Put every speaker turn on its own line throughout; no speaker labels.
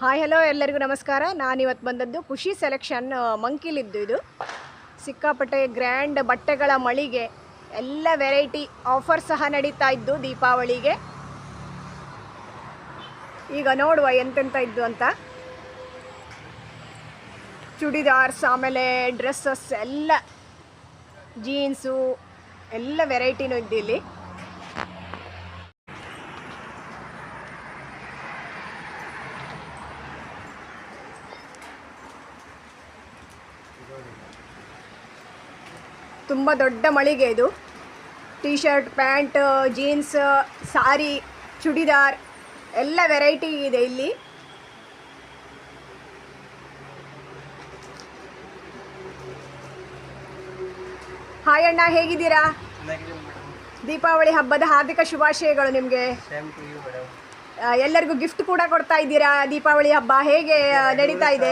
Hi hello ಎಲ್ಲರಿಗೂ ನಮಸ್ಕಾರ. ನಾನಿವತ್ತು ಬಂದದ್ದು ಖುಷಿ ಸೆಲೆಕ್ಷನ್ ಮಂಕಿಲಿದ್ದು ಇದು. ಸಿಕ್ಕಾಪಟ್ಟೆ ಗ್ರ್ಯಾಂಡ್ ಬಟ್ಟೆಗಳ ಮಳಿಗೆ, ಎಲ್ಲ ವೆರೈಟಿ ಆಫರ್ ಸಹ ನಡೀತಾ ಇದ್ದು ದೀಪಾವಳಿಗೆ. ಈಗ ನೋಡುವ ಎಂತೆಂತ ಇದ್ದು ಅಂತ. ಚೂಡಿದಾರ್ಸ್, ಆಮೇಲೆ ಡ್ರೆಸ್ಸಸ್, ಎಲ್ಲ ಜೀನ್ಸು, ಎಲ್ಲ ವೆರೈಟಿನೂ ಇದ್ದು ಇಲ್ಲಿ ತುಂಬ ದೊಡ್ಡ ಮಳಿಗೆ ಇದು. T shirt pant jeans sari churidar ಎಲ್ಲ ವೆರೈಟಿ ಇದೆ ಇಲ್ಲಿ. ಹಾಯ್ ಅಣ್ಣ ಹೇಗಿದ್ದೀರಾ? ದೀಪಾವಳಿ ಹಬ್ಬದ ಹಾರ್ದಿಕ ಶುಭಾಶಯಗಳು ನಿಮಗೆ. ಎಲ್ಲರಿಗೂ ಗಿಫ್ಟ್ ಕೂಡ ಕೊಡ್ತಾ ಇದ್ದೀರಾ? ದೀಪಾವಳಿ ಹಬ್ಬ ಹೇಗೆ ನಡೀತಾ ಇದೆ?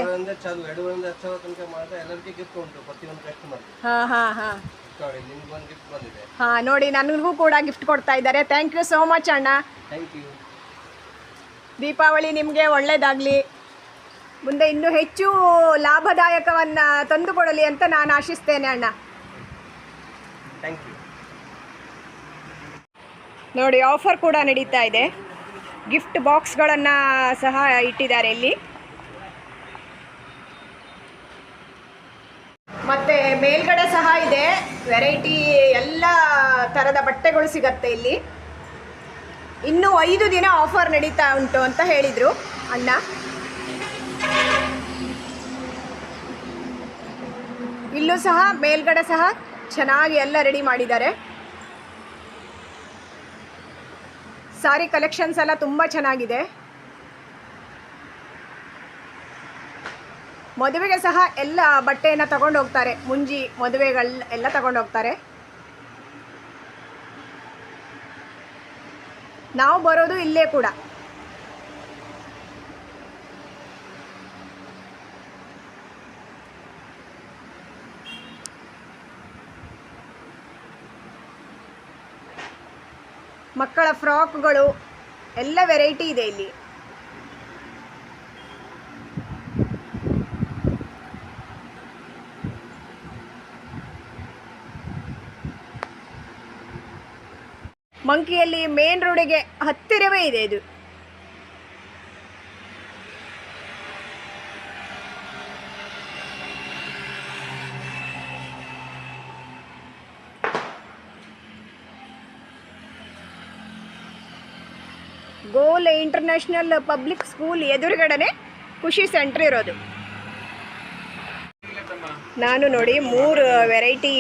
ಹಾ ಹಾ ಹಾ. ಹಾ ನೋಡಿ ನನಗೂ ಕೂಡ ಗಿಫ್ಟ್ ಕೊಡ್ತಾ ಇದ್ದಾರೆ. ಥ್ಯಾಂಕ್ ಯು ಸೋ ಮಚ್ ಅಣ್ಣ. ದೀಪಾವಳಿ ನಿಮಗೆ ಒಳ್ಳೇದಾಗ್ಲಿ. ಮುಂದೆ ಇನ್ನೂ ಹೆಚ್ಚು ಲಾಭದಾಯಕವನ್ನ ತಂದುಕೊಡಲಿ ಅಂತ ನಾನು ಆಶಿಸ್ತೇನೆ ಅಣ್ಣ. ನೋಡಿ ಆಫರ್ ಕೂಡ ನಡೀತಾ ಇದೆ. ಗಿಫ್ಟ್ ಬಾಕ್ಸ್ಗಳನ್ನು ಸಹ ಇಟ್ಟಿದ್ದಾರೆ ಇಲ್ಲಿ. ಮತ್ತೆ ಮೇಲ್ಗಡೆ ಸಹ ಇದೆ. ವೆರೈಟಿ ಎಲ್ಲ ಥರದ ಬಟ್ಟೆಗಳು ಸಿಗತ್ತೆ ಇಲ್ಲಿ. ಇನ್ನೂ ಐದು ದಿನ ಆಫರ್ ನಡೀತಾ ಉಂಟು ಅಂತ ಹೇಳಿದರು ಅಣ್ಣ. ಇಲ್ಲೂ ಸಹ ಮೇಲ್ಗಡೆ ಸಹ ಚೆನ್ನಾಗಿ ಎಲ್ಲ ರೆಡಿ ಮಾಡಿದ್ದಾರೆ. ಸಾರಿ ಕಲೆಕ್ಷನ್ಸ್ ಎಲ್ಲ ತುಂಬ ಚೆನ್ನಾಗಿದೆ. ಮದುವೆಗೆ ಸಹ ಎಲ್ಲ ಬಟ್ಟೆಯನ್ನು ತಗೊಂಡು ಹೋಗ್ತಾರೆ ಮುಂಜಿ ಮದುವೆಗಳ ಎಲ್ಲ ತಗೊಂಡು ಹೋಗ್ತಾರೆ ನಾವು ಬರೋದು ಇಲ್ಲೇ ಕೂಡ. ಮಕ್ಕಳ ಫ್ರಾಕ್ಗಳು ಎಲ್ಲ ವೆರೈಟಿ ಇದೆ ಇಲ್ಲಿ. ಮಂಕಿಯಲ್ಲಿ ಮೇನ್ ರೋಡಿಗೆ ಹತ್ತಿರವೇ ಇದೆ ಇದು. ಗೋಲ್ ಇಂಟರ್ನ್ಯಾಷನಲ್ ಪಬ್ಲಿಕ್ ಸ್ಕೂಲ್ ಎದುರುಗಡೆನೆ ಖುಷಿ ಸೆಂಟ್ರ್ ಇರೋದು. ನಾನು ನೋಡಿ ಮೂರು ವೆರೈಟಿ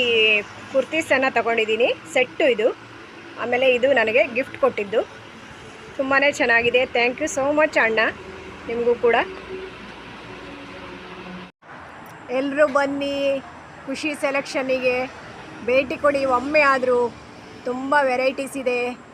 ಕುರ್ತೀಸನ್ನು ತಗೊಂಡಿದ್ದೀನಿ. ಸೆಟ್ಟು ಇದು. ಆಮೇಲೆ ಇದು ನನಗೆ ಗಿಫ್ಟ್ ಕೊಟ್ಟಿದ್ದು. ತುಂಬಾ ಚೆನ್ನಾಗಿದೆ. ಥ್ಯಾಂಕ್ ಯು ಸೋ ಮಚ್ ಅಣ್ಣ. ನಿಮಗೂ ಕೂಡ. ಎಲ್ಲರೂ ಬನ್ನಿ. ಖುಷಿ ಸೆಲೆಕ್ಷನ್ನಿಗೆ. ಭೇಟಿ ಕೊಡಿ. ಒಮ್ಮೆ ಆದರೂ. ತುಂಬ ವೆರೈಟೀಸ್ ಇದೆ.